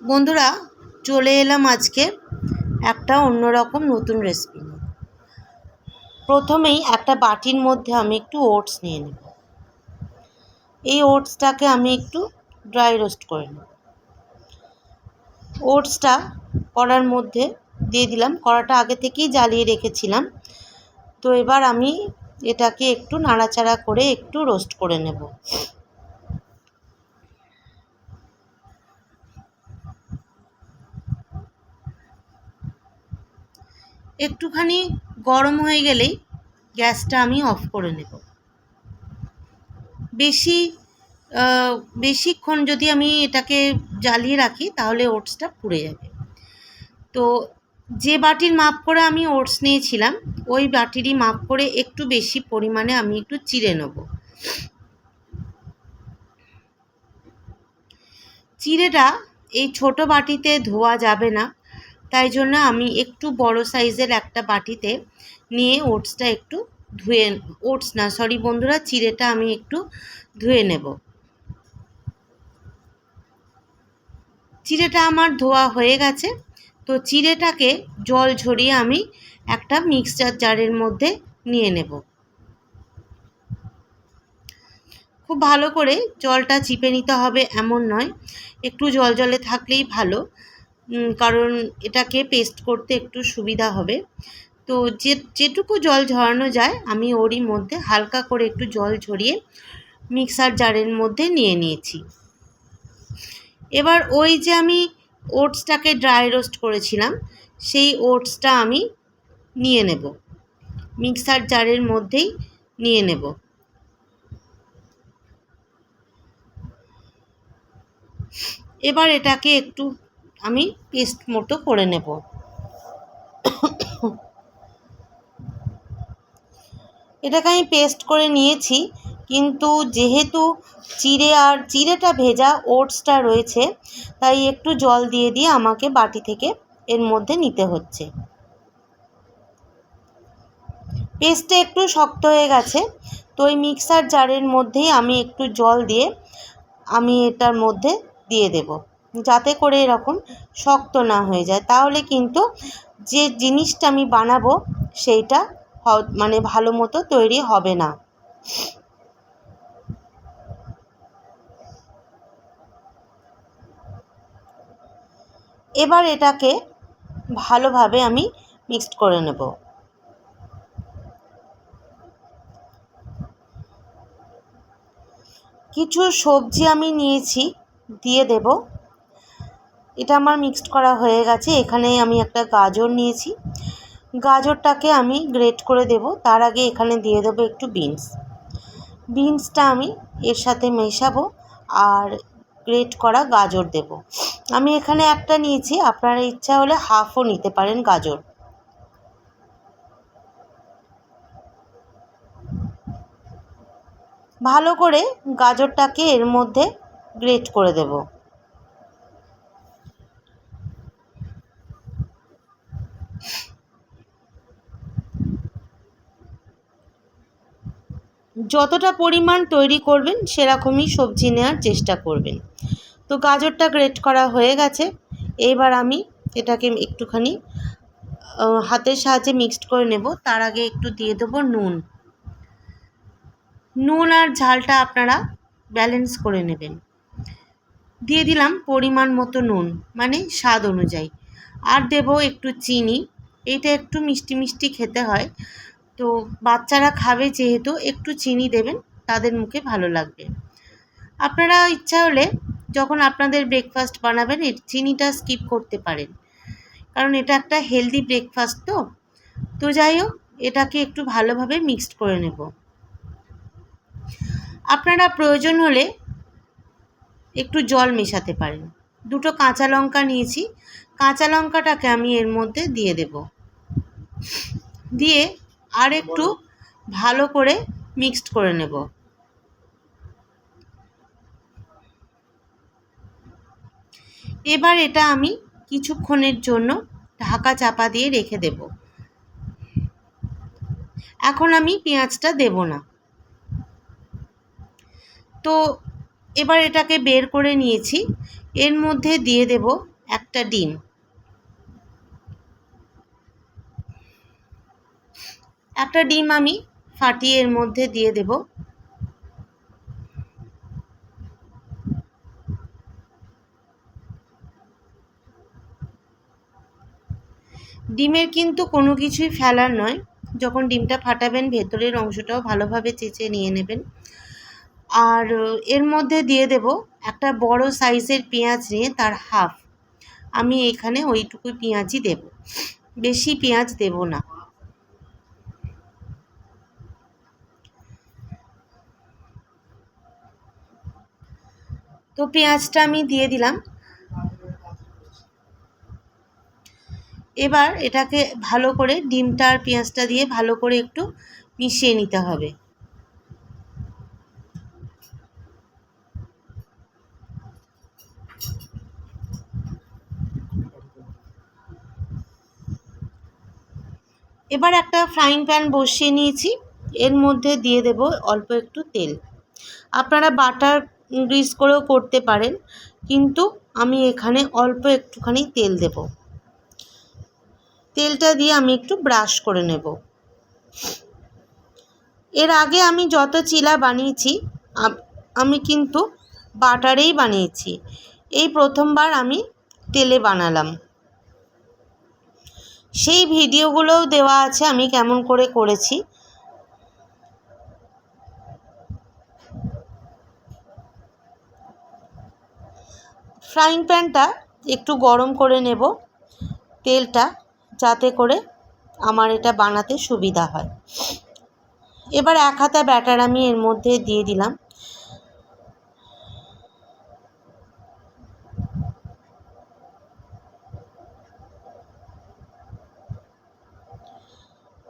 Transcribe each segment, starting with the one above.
বন্ধুরা, চলে এলাম আজকে একটা অন্যরকম নতুন রেসিপি নিয়ে। প্রথমেই একটা বাটির মধ্যে আমি একটু ওটস নিয়ে নেব। এই ওটসটাকে আমি একটু ড্রাই রোস্ট করে নেব। ওটসটা কড়ার মধ্যে দিয়ে দিলাম। কড়াটা আগে থেকেই জ্বালিয়ে রেখেছিলাম। তো এবার আমি এটাকে একটু নাড়াচাড়া করে একটু রোস্ট করে নেব। একটুখানি গরম হয়ে গেলেই গ্যাসটা আমি অফ করে নেব। বেশি বেশিক্ষণ যদি আমি এটাকে জ্বালিয়ে রাখি তাহলে ওটসটা পুড়ে যাবে। তো যে বাটির মাপ করে আমি ওটস নিয়েছিলাম, ওই বাটিরই মাপ করে একটু বেশি পরিমাণে আমি একটু চিড়ে নেব। চিড়েটা এই ছোট বাটিতে ধোয়া যাবে না তাই জন্য আমি একটু বড় সাইজের একটা বাটিতে নিয়ে ওটসটা একটু ধুয়ে ওটস না, সরি বন্ধুরা, চিড়েটা আমি একটু ধুয়ে নেব। চিড়েটা আমার ধোয়া হয়ে গেছে, তো চিড়েটাকে জল ঝরিয়ে আমি একটা মিক্সচার জারের মধ্যে নিয়ে নেব। খুব ভালো করে জলটা চিপে নিতে হবে, এমন নয়, একটু জল জলে থাকলেই ভালো। কারণ এটাকে পেস্ট করতে একটু সুবিধা হবে। তো যে, যেটুকু জল ঝরানো যায়, আমি ওরই মধ্যে হালকা করে একটু জল ঝরিয়ে মিক্সার জারের মধ্যে নিয়ে নিয়েছি। এবার ওই যে আমি ওটসটাকে ড্রাই রোস্ট করেছিলাম, সেই ওটসটা আমি নিয়ে নেব। মিক্সার জারের মধ্যেই নিয়ে নেব। এবার এটাকে একটু আমি পেস্ট মতো করে নেব। এটাকে আমি পেস্ট করে নিয়েছি, কিন্তু যেহেতু চিড়ে আর চিড়েটা ভেজা ওটসটা রয়েছে, তাই একটু জল দিয়ে দিয়ে আমাকে বাটি থেকে এর মধ্যে নিতে হচ্ছে। পেস্টটা একটু শক্ত হয়ে গেছে, তো ওই মিক্সার জারের মধ্যেই আমি একটু জল দিয়ে আমি এটার মধ্যে দিয়ে দেব। যাতে করে এরকম শক্ত না হয়ে যায়। তাহলে কিন্তু যে জিনিসটা আমি বানাবো সেইটা মানে ভালো মতো তৈরি হবে না। এবার এটাকে ভালোভাবে আমি মিক্সড করে নেব। কিছু সবজি আমি নিয়েছি, দিয়ে দেব। এটা আমার মিক্সড করা হয়ে গেছে। এখানে আমি একটা গাজর নিয়েছি। গাজরটাকে আমি গ্রেট করে দেব। তার আগে এখানে দিয়ে দেবো একটু বিনস বিনসটা আমি এর সাথে মেশাবো আর গ্রেট করা গাজর দেব। আমি এখানে একটা নিয়েছি। আপনারা ইচ্ছা হলে হাফও নিতে পারেন গাজর। ভালো করে গাজরটাকে এর মধ্যে গ্রেট করে দেব। যতটা পরিমাণ তৈরি করবেন, সেরকমই সবজি নেওয়ার চেষ্টা করবেন। তো গাজরটা গ্রেট করা হয়ে গেছে। এইবার আমি এটাকে একটুখানি হাতের সাহায্যে মিক্সড করে নেব। তার আগে একটু দিয়ে দেবো নুন। নুন আর ঝালটা আপনারা ব্যালেন্স করে নেবেন। দিয়ে দিলাম পরিমাণ মতো নুন মানে স্বাদ অনুযায়ী। আর দেব একটু চিনি। এটা একটু মিষ্টি মিষ্টি খেতে হয়। তো বাচ্চারা খাবে যেহেতু একটু চিনি দেবেন, তাদের মুখে ভালো লাগবে। আপনারা ইচ্ছা হলে যখন আপনাদের ব্রেকফাস্ট বানাবেন, এর চিনিটা স্কিপ করতে পারেন। কারণ এটা একটা হেলদি ব্রেকফাস্ট তো। তো যাই হোক, এটাকে একটু ভালোভাবে মিক্সড করে নেব। আপনারা প্রয়োজন হলে একটু জল মেশাতে পারেন। দুটো কাঁচা লঙ্কা নিয়েছি। কাঁচা লঙ্কাটাকে আমি এর মধ্যে দিয়ে দেব। দিয়ে আর একটু ভালো করে মিক্সড করে নেব। এবার এটা আমি কিছুক্ষণের জন্য ঢাকা চাপা দিয়ে রেখে দেব। এখন আমি পেঁয়াজটা দেব না। তো এবার এটাকে বের করে নিয়েছি। এর মধ্যে দিয়ে দেব একটা ডিম। একটা ডিম আমি ফাটিয়ে এর মধ্যে দিয়ে দেব। ডিমের কিন্তু কোনো কিছুই ফেলার নয়। যখন ডিমটা ফাটাবেন, ভেতরের অংশটাও ভালোভাবে চেঁচে নিয়ে নেবেন। আর এর মধ্যে দিয়ে দেব একটা বড় সাইজের পেঁয়াজ নিয়ে তার হাফ। আমি এখানে ওইটুকু পেঁয়াজই দেব। বেশি পেঁয়াজ দেব না। তো পেঁয়াজটা আমি দিয়ে দিলাম। এবার এটাকে ভালো করে ডিমটা আর পেঁয়াজটা দিয়ে ভালো করে একটু মিশিয়ে নিতে হবে। এবার একটা ফ্রাইং প্যান বসিয়ে নিয়েছি। এর মধ্যে দিয়ে দেব অল্প একটু তেল। আপনারা বাটার গ্রিস করেও করতে পারেন, কিন্তু আমি এখানে অল্প একটুখানি তেল দেব। তেলটা দিয়ে আমি একটু ব্রাশ করে নেব। এর আগে আমি যত চিলা বানিয়েছি আমি কিন্তু বাটারেই বানিয়েছি। এই প্রথমবার আমি তেলে বানালাম। সেই ভিডিওগুলোও দেওয়া আছে আমি কেমন করে করেছি। ফ্রাইং প্যানটা একটু গরম করে নেব তেলটা, যাতে করে আমার এটা বানাতে সুবিধা হয়। এবার এক হাতা ব্যাটার আমি এর মধ্যে দিয়ে দিলাম।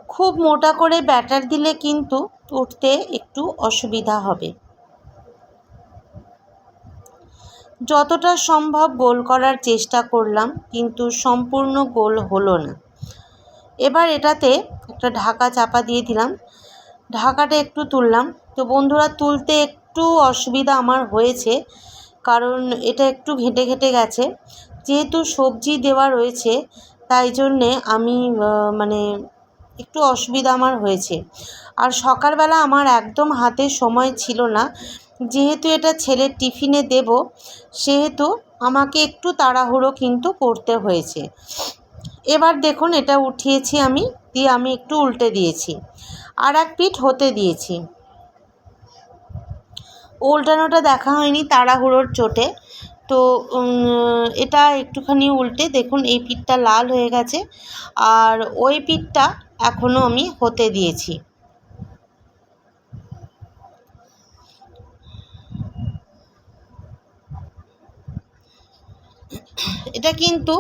খুব মোটা করে ব্যাটার দিলে কিন্তু উঠতে একটু অসুবিধা হবে। যতটা সম্ভব গোল করার চেষ্টা করলাম, কিন্তু সম্পূর্ণ গোল হলো না। এবার এটাতে একটা ঢাকা চাপা দিয়ে দিলাম। ঢাকাটা একটু তুললাম। তো বন্ধুরা, তুলতে একটু অসুবিধা আমার হয়েছে, কারণ এটা একটু ঘেঁটে ঘেঁটে গেছে। যেহেতু সবজি দেওয়া রয়েছে, তাই জন্যে আমি মানে একটু অসুবিধা আমার হয়েছে। আর সকালবেলা আমার একদম হাতে সময় ছিল না যেহেতু এটা ছেলের টিফিনে দেব, সেহেতু আমাকে একটু তাড়াহুড়ো কিন্তু করতে হয়েছে। এবার দেখুন এটা উঠিয়েছি আমি, দিয়ে আমি একটু উল্টে দিয়েছি। আর এক পিঠ হতে দিয়েছি। উল্টানোটা দেখা হয়নি তাড়াহুড়োর চোটে। তো এটা একটুখানি উল্টে দেখুন এই পিঠটা লাল হয়ে গেছে। আর ওই পিঠটা এখনও আমি হতে দিয়েছি। এটা কিন্তু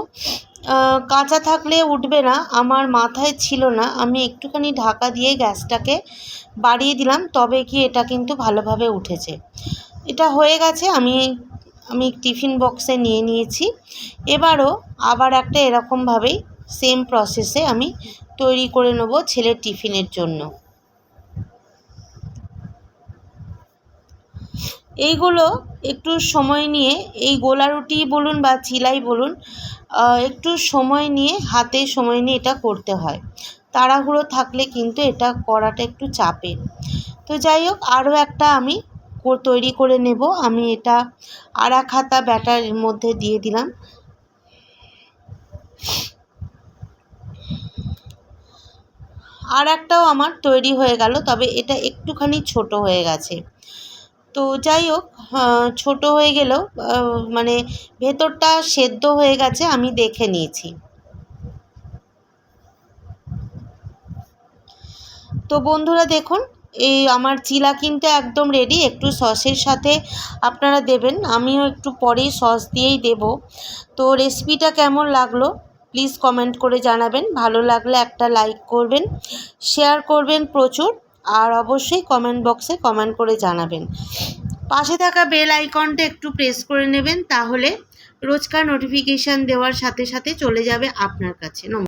কাঁচা থাকলে উঠবে না, আমার মাথায় ছিল না। আমি একটুখানি ঢাকা দিয়ে গ্যাসটাকে বাড়িয়ে দিলাম, তবে কি এটা কিন্তু ভালোভাবে উঠেছে। এটা হয়ে গেছে, আমি আমি টিফিন বক্সে নিয়ে নিয়েছি। এবারও আবার একটা এরকমভাবেই সেম প্রসেসে আমি তৈরি করে নেব ছেলের টিফিনের জন্য। এইগুলো একটু সময় নিয়ে, এই গোলা রুটি বলুন বা চিলাই বলুন একটু সময় নিয়ে, হাতে সময় নিয়ে এটা করতে হয়। তাড়াহুড়ো থাকলে কিন্তু এটা করাটা একটু চাপের। তো যাই হোক, আরও একটা আমি তৈরি করে নেব। আমি এটা এক হাতা ব্যাটারের মধ্যে দিয়ে দিলাম। আর একটাও আমার তৈরি হয়ে গেল, তবে এটা একটুখানি ছোট হয়ে গেছে। তো যাই হোক ছোট হয়ে গেলেও মানে ভেতরটা সেদ্ধ হয়ে গেছে, আমি দেখে নিয়েছি। তো বন্ধুরা দেখুন, এই আমার চিলা কিন্তু একদম রেডি একটু সসের সাথে আপনারা দেবেন, আমিও একটু পরেই সস দিয়েই দেব। তো রেসিপিটা কেমন লাগল প্লিজ কমেন্ট করে জানাবেন, ভালো লাগলে একটা লাইক করবেন শেয়ার করবেন প্রচুর। আর অবশ্যই কমেন্ট বক্সে কমেন্ট করে জানাবেন। পাশে থাকা বেল আইকনটা একটু প্রেস করে নেবেন, তাহলে রোজকার নোটিফিকেশান দেওয়ার সাথে সাথে চলে যাবে আপনার কাছে।